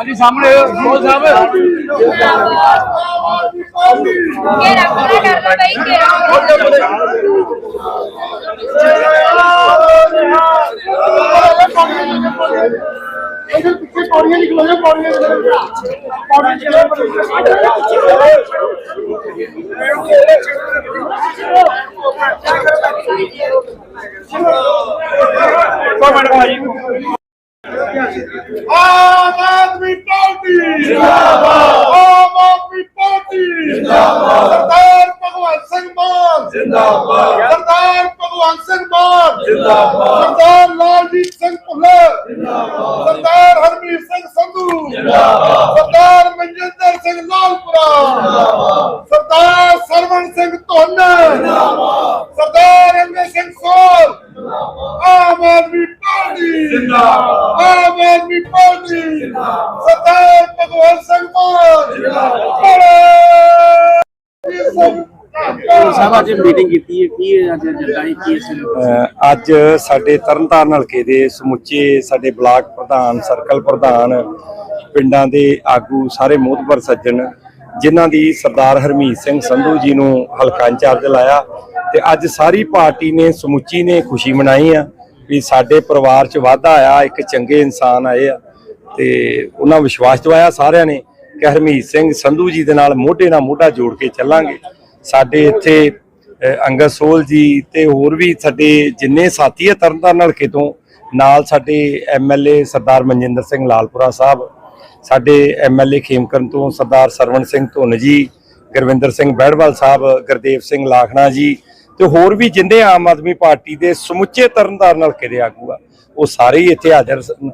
अली सामने रोज साहब ये रखना कर लो भाई के रखना ਸਾਹਮਣੇ ਬੋਲ ਸਾਹਿਬ ਘੇਰਾ ਪੂਰਾ ਕਰ ਲਓ ਬਈ ਘੇਰਾ ਆਮ ਆਦਮੀ ਪਾਰਟੀ। ਜਿੰਦਾਬਾਦ। ਆਮ ਆਦਮੀ ਪਾਰਟੀ। ਜਿੰਦਾਬਾਦ। ਸਰਦਾਰ ਭਗਵੰਤ ਸਿੰਘ ਮਾਨ। ਜਿੰਦਾਬਾਦ। ਸਰਦਾਰ ਸਿੰਘ ਮਾਨ ਜਿੰਦਾਬਾਦ ਸਰਦਾਰ ਲਾਲਜੀਤ ਸਿੰਘ ਭੁੱਲਰ। ਜਿੰਦਾਬਾਦ ਸਰਦਾਰ ਹਰਮੀਤ ਸਿੰਘ ਸੰਧੂ। ਜਿੰਦਾਬਾਦ ਸਰਦਾਰ ਮਨਜਿੰਦਰ ਸਿੰਘ ਲਾਲਪੁਰਾ। ਜਿੰਦਾਬਾਦ ਸਰਦਾਰ ਸਰਵਣ ਸਿੰਘ ਧੁੰਨ। ਜਿੰਦਾਬਾਦ ਸਰਦਾਰ ਅੰਗਦ ਸਿੰਘ ਸੋਲ। ਆਮ ਆਦਮੀ ਪਾਰਟੀ। ਜਿੰਦਾਬਾਦ ਆਮ ਆਦਮੀ ਪਾਰਟੀ। ਜਿੰਦਾਬਾਦ ਸਰਦਾਰ ਭਗਵੰਤ ਸਿੰਘ ਮਾਨ। ਜਿੰਦਾਬਾਦ ਸਾਹਿਬ, ਅੱਜ ਮੀਟਿੰਗ ਕੀਤੀ ਹੈ। ਕੀ ਅੱਜ ਏਜੰਡਾ ਹੈ ਕੀ ਹੈ ਅੱਜ ਸਾਡੇ ਤਰਨਤਾਰਨ ਹਲਕੇ ਦੇ ਸਮੁੱਚੇ ਸਾਡੇ ਬਲਾਕ ਪ੍ਰਧਾਨ, ਸਰਕਲ ਪ੍ਰਧਾਨ, ਪਿੰਡਾਂ ਦੇ ਆਗੂ, ਸਾਰੇ ਮੋਹਤਬਰ ਸੱਜਣ, ਜਿਨ੍ਹਾਂ ਦੀ ਸਰਦਾਰ ਹਰਮੀਤ ਸਿੰਘ ਸੰਧੂ ਜੀ ਨੂੰ ਹਲਕਾ ਇੰਚਾਰਜ ਲਾਇਆ ਤੇ ਅੱਜ ਸਾਰੀ ਪਾਰਟੀ ਨੇ, ਸਮੁੱਚੀ ਨੇ ਖੁਸ਼ੀ ਮਨਾਈ ਆ ਵੀ ਸਾਡੇ ਪਰਿਵਾਰ 'ਚ ਵਾਧਾ ਆਇਆ, ਇੱਕ ਚੰਗੇ ਇਨਸਾਨ ਆਏ ਆ ਤੇ ਉਹਨਾਂ ਵਿਸ਼ਵਾਸ ਦਵਾਇਆ ਸਾਰਿਆਂ ਨੇ ਕਿ ਹਰਮੀਤ ਸਿੰਘ ਸੰਧੂ ਜੀ ਦੇ ਨਾਲ ਮੋਢੇ ਨਾਲ ਮੋਢਾ ਜੋੜ ਕੇ ਚੱਲਾਂਗੇ। ਸਾਡੇ ਇੱਥੇ ਅੰਗਦ ਸੋਲ ਜੀ ਤੇ ਹੋਰ ਵੀ ਸਾਡੇ ਜਿੰਨੇ ਸਾਥੀ ਹੈ ਤਰਨਤਾਰਨ ਹਲਕੇ ਤੋਂ, ਨਾਲ ਸਾਡੇ ਐਮਐਲਏ ਸਰਦਾਰ ਮਨਜਿੰਦਰ ਸਿੰਘ ਲਾਲਪੁਰਾ ਸਾਹਿਬ, ਸਾਡੇ ਐਮਐਲਏ ਖੇਮਕਰਨ ਤੋਂ ਸਰਦਾਰ ਸਰਵਣ ਸਿੰਘ ਧੁੰਨ ਜੀ, ਗੁਰਵਿੰਦਰ ਸਿੰਘ ਬਹਿੜਵਾਲ ਸਾਹਿਬ, ਗੁਰਦੇਵ ਸਿੰਘ ਲਾਖਣਾ ਜੀ ਤੇ ਹੋਰ ਵੀ ਜਿੰਨੇ ਆਮ ਆਦਮੀ ਪਾਰਟੀ ਦੇ ਸਮੁੱਚੇ ਤਰਨਤਾਰਨ ਹਲਕੇ ਦੇ ਆਗੂ ਆ, ਉਹ ਸਾਰੇ ਹੀ ਇੱਥੇ ਹਾਜ਼ਰ ਸਨ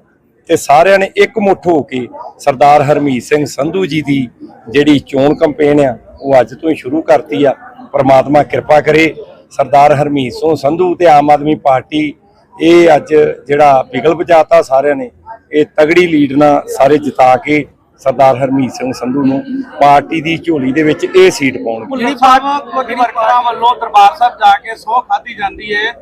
ਤੇ ਸਾਰਿਆਂ ਨੇ ਇੱਕ ਮੁੱਠ ਹੋ ਕੇ ਸਰਦਾਰ ਹਰਮੀਤ ਸਿੰਘ ਸੰਧੂ ਜੀ ਦੀ ਜਿਹੜੀ ਚੋਣ ਕੈਂਪੇਨ ਆ, ਉਹ ਅੱਜ ਤੋਂ ਹੀ ਸ਼ੁਰੂ ਕਰਤੀ ਆ। ਪ੍ਰਮਾਤਮਾ ਕਿਰਪਾ ਕਰੇ ਸਰਦਾਰ ਹਰਮੀਤ ਸਿੰਘ ਸੰਧੂ ਤੇ ਆਮ ਆਦਮੀ ਪਾਰਟੀ, ਇਹ ਅੱਜ ਜਿਹੜਾ ਬਿਗਲ ਵਜਾਤਾ ਸਾਰਿਆਂ ਨੇ, ਇਹ ਤਗੜੀ ਲੀਡ ਨਾਲ ਸਾਰੇ ਜਿਤਾ ਕੇ ਸਰਦਾਰ ਹਰਮੀਤ ਸਿੰਘ ਸੰਧੂ ਨੂੰ ਪਾਰਟੀ ਦੀ ਝੋਲੀ ਦੇ ਵਿੱਚ ਇਹ ਸੀਟ ਪਾਉਣਗੇ ਜਿਹੜੀ ਸਾਹਿਬ ਕੁਝ ਵਰਕਰਾਂ ਵੱਲੋਂ ਦਰਬਾਰ ਸਾਹਿਬ ਜਾ ਕੇ ਸੌ ਖਾਧੀ ਜਾਂਦੀ ਹੈ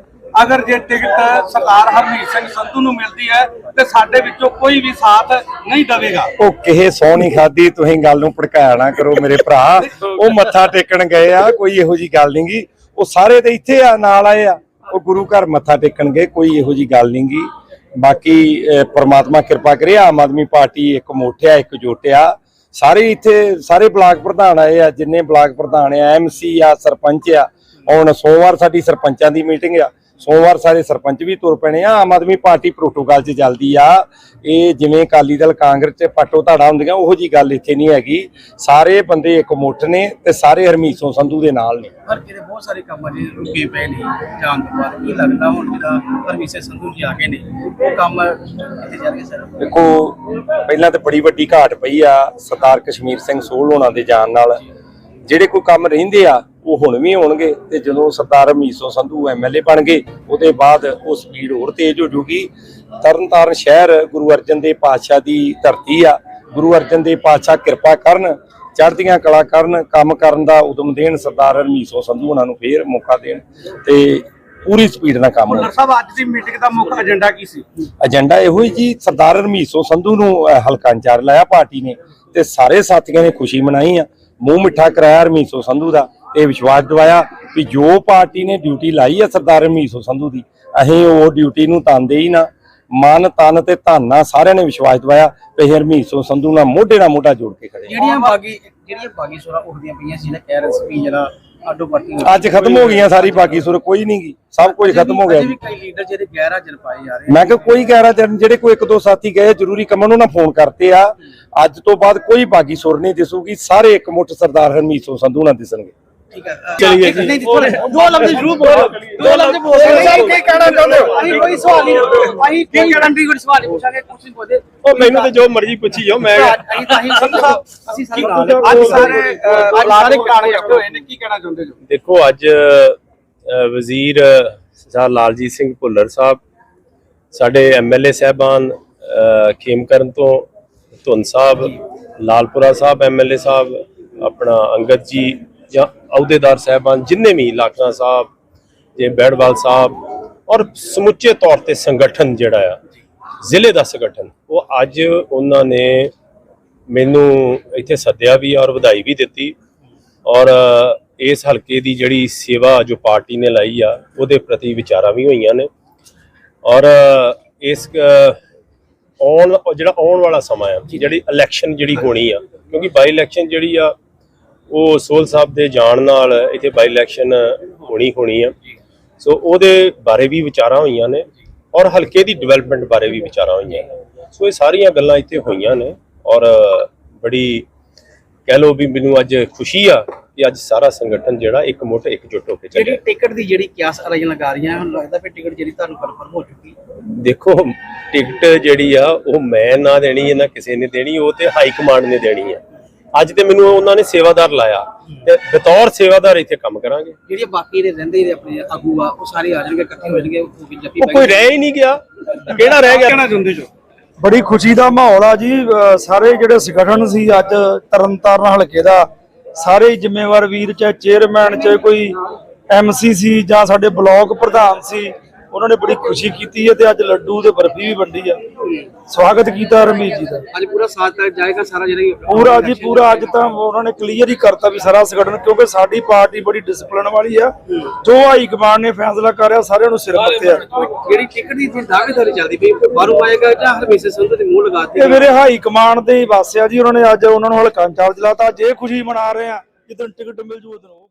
ਅਗਰ ਜੇ ਟਿਕਟ ਸਰਦਾਰ ਹਰਮੀਤ ਸਿੰਘ ਸੰਧੂ ਨੂੰ ਮਿਲਦੀ ਹੈ ਤੇ ਸਾਡੇ ਵਿੱਚੋਂ ਕੋਈ ਵੀ ਸਾਥ ਨਹੀਂ ਦੇਵੇਗਾ। ਉਹ ਕਿਸੇ ਸੌ ਨਹੀਂ ਖਾਦੀ ਤੁਸੀਂ ਗੱਲ ਨੂੰ ਭੜਕਾਇਆ ਨਾ ਕਰੋ ਮੇਰੇ ਭਰਾ। ਉਹ ਮੱਥਾ ਟੇਕਣ ਗਏ ਆ ਕੋਈ ਇਹੋ ਜੀ ਗੱਲ ਨੀ ਉਹ ਸਾਰੇ ਤੇ ਇੱਥੇ ਆ ਨਾਲ ਆਏ ਆ। ਉਹ ਗੁਰੂ ਘਰ ਮੱਥਾ ਟੇਕਣ ਗਏ ਕੋਈ ਇਹੋ ਜੀ ਗੱਲ ਨੀ ਬਾਕੀ ਅਹ, ਪ੍ਰਮਾਤਮਾ ਕਿਰਪਾ ਕਰੇ ਆਮ ਆਦਮੀ ਪਾਰਟੀ ਇੱਕ ਮੋਠਿਆ ਇੱਕ ਜੋਟਿਆ। ਸਾਰੇ ਇੱਥੇ ਸਾਰੇ ਬਲਾਕ ਪ੍ਰਧਾਨ ਆਏ ਆ ਜਿੰਨੇ ਬਲਾਕ ਪ੍ਰਧਾਨ ਆ ਐਮਸੀ ਆ ਸਰਪੰਚ ਆ। ਹੁਣ ਸੋਮਵਾਰ ਸਾਡੀ ਸਰਪੰਚਾਂ ਦੀ ਮੀਟਿੰਗ ਆ। ਸੋਮਵਾਰ ਸਾਰੇ ਸਰਪੰਚ ਵੀ ਤੁਰ ਪੈਣੇ ਆ ਆਮ ਆਦਮੀ ਪਾਰਟੀ ਪ੍ਰੋਟੋਕਾਲ 'ਚ ਚੱਲਦੀ ਆ। ਇਹ ਜਿਵੇਂ ਅਕਾਲੀ ਦਲ ਕਾਂਗਰਸ 'ਚ ਪਾਟੋ ਧਾੜਾ ਹੁੰਦੀਆਂ ਉਹੋ ਜੀ ਗੱਲ ਇੱਥੇ ਨਹੀਂ ਹੈਗੀ। ਸਾਰੇ ਬੰਦੇ ਇੱਕ ਮੁੱਠ ਨੇ ਤੇ ਸਾਰੇ ਹਰਮੀਤ ਸੰਧੂ ਦੇ ਨਾਲ ਨੇ। ਪਰ ਕਿਤੇ ਬਹੁਤ ਸਾਰੇ ਕੰਮ ਅਜੇ ਰੁਕੇ ਪਏ ਨੇ ਤੋਂ ਬਾਅਦ ਕੀ ਲੱਗਦਾ ਹੁਣ ਜਿਹੜਾ ਹਰਮੀਤ ਸੰਧੂ ਜੀ ਆ ਗਏ ਨੇ ਉਹ ਕੰਮ ਕਿੱਥੇ ਜਾ ਰਹੇ ਸਰ? ਦੇਖੋ ਪਹਿਲਾਂ ਤਾਂ ਬੜੀ ਵੱਡੀ ਘਾਟ ਪਈ ਆ ਸਰਦਾਰ ਕਸ਼ਮੀਰ ਸਿੰਘ ਸੋਹਲ ਹੋਣਾ ਦੇ ਜਾਣ ਨਾਲ। ਜਿਹੜੇ ਕੋਈ ਕੰਮ ਰਹਿੰਦੇ ਆ ਉਹ ਹੁਣ ਵੀ ਹੋਣਗੇ ਤੇ ਜਦੋਂ ਸਰਦਾਰ ਮੀਸੋ ਸੰਧੂ ਐਮਐਲਏ ਬਣ ਗਏ ਉਹਦੇ ਬਾਅਦ ਉਹ ਸਪੀਡ ਹੋਰ ਤੇਜ਼ ਹੋ ਜੂਗੀ। ਤਰਨਤਾਰਨ ਸ਼ਹਿਰ ਗੁਰੂ ਅਰਜਨ ਦੇਵ ਪਾਤਸ਼ਾਹ ਦੀ ਧਰਤੀ ਆ। ਗੁਰੂ ਅਰਜਨ ਦੇਵ ਪਾਤਸ਼ਾਹ ਕਿਰਪਾ ਕਰਨ ਚੜ੍ਹਦੀਆਂ ਕਲਾ ਕਰਨ ਕੰਮ ਕਰਨ ਦਾ ਉਦਮ ਦੇਣ ਸਰਦਾਰ ਮੀਸੋ ਸੰਧੂ ਉਹਨਾਂ ਨੂੰ ਫੇਰ ਮੌਕਾ ਦੇਣ ਤੇ ਪੂਰੀ ਸਪੀਡ ਨਾਲ ਕੰਮ ਹੋਵੇ ਸਾਹਿਬ ਅੱਜ ਦੀ ਮੀਟਿੰਗ ਦਾ ਮੁੱਖ ਏਜੰਡਾ ਕੀ ਸੀ? ਏਜੰਡਾ ਇਹੋ ਹੀ ਜੀ ਸਰਦਾਰ ਰਮੀਸੋ ਸੰਧੂ ਨੂੰ ਹਲਕਾ ਇੰਚਾਰਜ ਲਾਇਆ ਪਾਰਟੀ ਨੇ ਤੇ ਸਾਰੇ ਸਾਥੀਆਂ ਨੇ ਖੁਸ਼ੀ ਮਨਾਈ ਆ। ਮੂੰਹ ਮਿੱਠਾ ਕਰਾਇਆ ਰਮੀਸੋ ਸੰਧੂ ਦਾ। ਤੇ ਵਿਸ਼ਵਾਸ ਦਿਵਾਇਆ ਕਿ ਜੋ ਪਾਰਟੀ ਨੇ ਡਿਊਟੀ ਲਾਈ ਆ ਸਰਦਾਰ ਰਮੀਸੋ ਸੰਧੂ ਦੀ ਅਸੀਂ ਉਹ ਡਿਊਟੀ ਨੂੰ ਤੰਦੇ ਹੀ ਨਾ। ਮਨ ਤਨ ਤੇ ਧਨ ਨਾਲ ਸਾਰਿਆਂ ਨੇ ਵਿਸ਼ਵਾਸ ਦਿਵਾਇਆ ਕਿ ਹਰਮੀਸੋ ਸੰਧੂ ਨਾਲ ਮੋਢੇ ਨਾਲ ਮੋਢਾ ਜੋੜ ਕੇ ਖੜੇ ਜਿਹੜੀਆਂ ਬਾਗੀ ਜਿਹੜੀਆਂ ਬਾਗੀ ਸੁਰਾ ਉੱਠਦੀਆਂ ਪਈਆਂ ਸੀ ਨਾ ਵੀ ਜਿਹੜਾ ਆਡੋ ਪਾਰਟੀ ਅੱਜ ਖਤਮ ਹੋ ਗਈਆਂ ਸਾਰੀ ਬਾਕੀ ਸੁਰ ਕੋਈ ਨਹੀਂ ਗੀ ਸਭ ਕੁਝ ਖਤਮ ਹੋ ਗਿਆ ਜੀ ਵੀ ਕਈ ਲੀਡਰ ਜਿਹੜੇ ਗੈਰ ਹਾਜ਼ਰ ਪਾਏ ਜਾ ਰਹੇ ਮੈਂ ਕਿਹਾ ਕੋਈ ਕਹਿ ਰਿਹਾ ਜਿਹੜੇ ਕੋਈ ਇੱਕ ਦੋ ਸਾਥੀ ਗਏ ਜ਼ਰੂਰੀ ਕੰਮਾਂ ਨੂੰ ਨਾ ਫੋਨ ਕਰਤੇ ਆ। ਅੱਜ ਤੋਂ ਬਾਅਦ ਕੋਈ ਬਾਗੀ ਸੁਰ ਨਹੀਂ ਦਿਸੂਗੀ ਸਾਰੇ ਇੱਕ ਮੁੱਠ ਸਰਦਾਰ ਹਰਮੀਤ ਸਿੰਘ ਸੰਧੂ ਨਾਲ ਦਿਸਣਗੇ। ਠੀਕ ਹੈ। ਚਲਿਏ ਜੀ। ਦੋ ਲਫ਼ਜ਼ ਜ਼ਰੂਰ ਬੋਲੋ। ਦੋ ਲਫ਼ਜ਼ ਬੋਲੋ। ਕੀ ਕਹਿਣਾ ਚਾਹੁੰਦੇ ਹੋ? ਅਸੀਂ ਕੋਈ ਸਵਾਲ ਨਹੀਂ। ਅਸੀਂ ਕੋਈ ਕੰਟਰੀ ਕੋਈ ਸਵਾਲ ਨਹੀਂ ਪੁੱਛਾਂਗੇ ਕੁਝ ਨਹੀਂ ਪੁੱਛਦੇ। ਉਹ ਮੈਨੂੰ ਤੇ ਜੋ ਮਰਜ਼ੀ ਪੁੱਛੀ ਜਾਓ ਮੈਂ ਅਸੀਂ ਤਾਂ ਅਸੀਂ ਸੰਧੂ ਸਾਹਿਬ ਅਸੀਂ ਸਾਰੇ ਨਾਲ ਹਾਂ। ਅੱਜ ਸਾਰੇ ਅਹ, ਅੱਜ ਸਾਰੇ ਕਾਣੇ ਇਕੱਠੇ ਹੋਏ ਨੇ ਕੀ ਕਹਿਣਾ ਚਾਹੁੰਦੇ ਜੋ ਦੇਖੋ ਅੱਜ ਵਜ਼ੀਰ ਸਰਦਾਰ ਲਾਲਜੀਤ ਸਿੰਘ ਭੁੱਲਰ ਸਾਹਿਬ ਸਾਡੇ ਐਮਐਲਏ ਸਹਿਬਾਨ ਖੇਮਕਰਨ ਤੋਂ ਧੁੰਨ ਸਾਹਿਬ ਲਾਲਪੁਰਾ ਸਾਹਿਬ ਐਮਐਲਏ ਸਾਹਿਬ ਆਪਣਾ ਅੰਗਦ ਜੀ ਜਾਂ ਅਹੁਦੇਦਾਰ ਸਾਹਿਬਾਨ ਜਿੰਨੇ ਵੀ ਲਾਖਨਾ ਸਾਹਿਬ ਜੇ ਬੈੜਵਾਲ ਸਾਹਿਬ ਔਰ ਸਮੁੱਚੇ ਤੌਰ ਤੇ ਸੰਗਠਨ ਜਿਹੜਾ ਆ, ਜ਼ਿਲ੍ਹੇ ਦਾ ਸੰਗਠਨ, ਉਹ ਅੱਜ ਉਹਨਾਂ ਨੇ ਮੈਨੂੰ ਇੱਥੇ ਸੱਦਿਆ ਵੀ ਔਰ ਵਧਾਈ ਵੀ ਦਿੱਤੀ ਔਰ ਇਸ ਹਲਕੇ ਦੀ ਜਿਹੜੀ ਸੇਵਾ ਜੋ ਪਾਰਟੀ ਨੇ ਲਾਈ ਆ, ਉਹਦੇ ਪ੍ਰਤੀ ਵਿਚਾਰਾਂ ਵੀ ਹੋਈਆਂ ਨੇ ਔਰ ਇਸ ਆਉਣ, ਜਿਹੜਾ ਆਉਣ ਵਾਲਾ ਸਮਾਂ ਆ, ਜਿਹੜੀ ਇਲੈਕਸ਼ਨ ਜਿਹੜੀ ਹੋਣੀ ਆ, ਕਿਉਂਕਿ ਬਾਈ ਇਲੈਕਸ਼ਨ ਜਿਹੜੀ ਆ ਉਹ ਸੋਲ ਸਾਹਿਬ ਦੇ ਜਾਣ ਨਾਲ ਇੱਥੇ ਬਾਈ ਇਲੈਕਸ਼ਨ ਹੋਣੀ ਹੋਣੀ ਆ। ਸੋ ਉਹਦੇ ਬਾਰੇ ਵੀ ਵਿਚਾਰਾਂ ਹੋਈਆਂ ਨੇ ਔਰ ਹਲਕੇ ਦੀ ਡਿਵੈਲਪਮੈਂਟ ਬਾਰੇ ਵੀ ਵਿਚਾਰਾਂ ਹੋਈਆਂ ਨੇ। ਸੋ ਇਹ ਸਾਰੀਆਂ ਗੱਲਾਂ ਇੱਥੇ ਹੋਈਆਂ ਨੇ ਔਰ ਬੜੀ ਕਹਿ ਲਓ ਵੀ ਮੈਨੂੰ ਅੱਜ ਖੁਸ਼ੀ ਆ ਕਿ ਅੱਜ ਸਾਰਾ ਸੰਗਠਨ ਜਿਹੜਾ ਇੱਕ ਮੁੱਠ ਇਕਜੁੱਟ ਹੋ ਕੇ ਜਿਹੜੀ ਚੱਲਿਆ ਟਿਕਟ ਦੀ ਜਿਹੜੀ ਕਿਆਸ ਅਰਾਈਆਂ ਲਗਾ ਰਹੀਆਂ ਹੁਣ ਲੱਗਦਾ ਵੀ ਟਿਕਟ ਜਿਹੜੀ ਤੁਹਾਨੂੰ ਕਨਫਰਮ ਹੋ ਚੁੱਕੀ। ਹੈ। ਦੇਖੋ ਟਿਕਟ ਜਿਹੜੀ ਆ ਉਹ ਮੈਂ ਨਾ ਦੇਣੀ ਹੈ ਨਾ ਕਿਸੇ ਨੇ ਦੇਣੀ ਉਹ ਤੇ ਹਾਈ ਕਮਾਂਡ ਨੇ ਦੇਣੀ ਆ ਅੱਜ ਤੇ ਮੈਨੂੰ ਉਹਨਾਂ ਨੇ ਸੇਵਾਦਾਰ ਲਾਇਆ। ਤੇ ਬਤੌਰ ਸੇਵਾਦਾਰ ਇੱਥੇ ਕੰਮ ਕਰਾਂਗੇ। ਜਿਹੜੇ ਬਾਕੀ ਦੇ ਰਹਿੰਦੇ ਜਿਹੜੇ ਆਪਣੇ ਆਗੂ ਆ ਉਹ ਸਾਰੇ ਆ ਜਾਣਗੇ ਇਕੱਠੇ ਹੋ ਜਾਣਗੇ ਉਹ ਵੀ ਜੱਫੀ ਉਹ ਕੋਈ ਰਹਿ ਹੀ ਨਹੀਂ ਗਿਆ। ਕਿਹੜਾ ਰਹਿ ਗਿਆ? ਕਹਿਣਾ ਚਾਹੁੰਦੇ ਜੋ ਬੜੀ ਖੁਸ਼ੀ ਦਾ ਮਾਹੌਲ ਆ ਜੀ। ਸਾਰੇ ਜਿਹੜੇ ਸੰਗਠਨ ਸੀ ਅੱਜ ਤਰਨਤਾਰਨ ਹਲਕੇ ਦਾ ਸਾਰੇ ਜ਼ਿੰਮੇਵਾਰ ਵੀਰ ਚਾਹੇ ਚੇਅਰਮੈਨ ਚਾਹੇ ਕੋਈ ਐਮਸੀ ਸੀ ਜਾਂ ਸਾਡੇ ਬਲਾਕ ਪ੍ਰਧਾਨ ਸੀ ਉਹਨਾਂ ਨੇ ਬੜੀ ਖੁਸ਼ੀ ਕੀਤੀ ਹੈ ਤੇ ਅੱਜ ਲੱਡੂ ਤੇ ਬਰਫੀ ਵੀ ਵੰਡੀ ਆ। ਸਵਾਗਤ ਕੀਤਾ ਰਮੀਤ ਜੀ ਦਾ। ਅੱਜ ਪੂਰਾ ਸਾਥ ਤੱਕ ਜਾਏਗਾ ਸਾਰਾ ਜਿਹੜਾ ਪੂਰਾ ਜੀ ਪੂਰਾ ਅੱਜ ਤਾਂ ਉਹਨਾਂ ਨੇ ਕਲੀਅਰ ਹੀ ਕਰਤਾ ਵੀ ਸਾਰਾ ਸੰਗਠਨ ਕਿਉਂਕਿ ਸਾਡੀ ਪਾਰਟੀ ਬੜੀ ਡਿਸਪਲਿਨ ਵਾਲੀ ਆ। ਜੋ ਹਾਈ ਕਮਾਂਡ ਨੇ ਫੈਸਲਾ ਕਰਿਆ ਸਾਰਿਆਂ ਨੂੰ ਸਿਰ ਮੱਥੇ ਆ। ਜਿਹੜੀ ਟਿਕਟ ਦੀ ਜਿਹੜੀ ਦਾਅਵੇਦਾਰੀ ਚੱਲਦੀ ਪਈ ਬਾਹਰੋਂ ਆਏਗਾ ਜਾਂ ਹਰਮੇਸ਼ਾ ਸੰਧੂ ਦੇ ਮੂੰਹ ਲਗਾਤੀ ਇਹ ਮੇਰੇ ਹਾਈ ਕਮਾਂਡ ਦੇ ਹੀ ਵਾਸਿਆ ਜੀ ਉਹਨਾਂ ਨੇ ਅੱਜ ਉਹਨਾਂ ਨੂੰ ਹਲਕਾ ਇੰਚਾਰਜ ਲਾਤਾ। ਜੇ ਖੁਸ਼ੀ ਮਨਾ ਰਹੇ ਆ ਜਿੱਦਣ ਟਿਕਟ ਮਿਲ ਜੂ ਉਦੋਂ।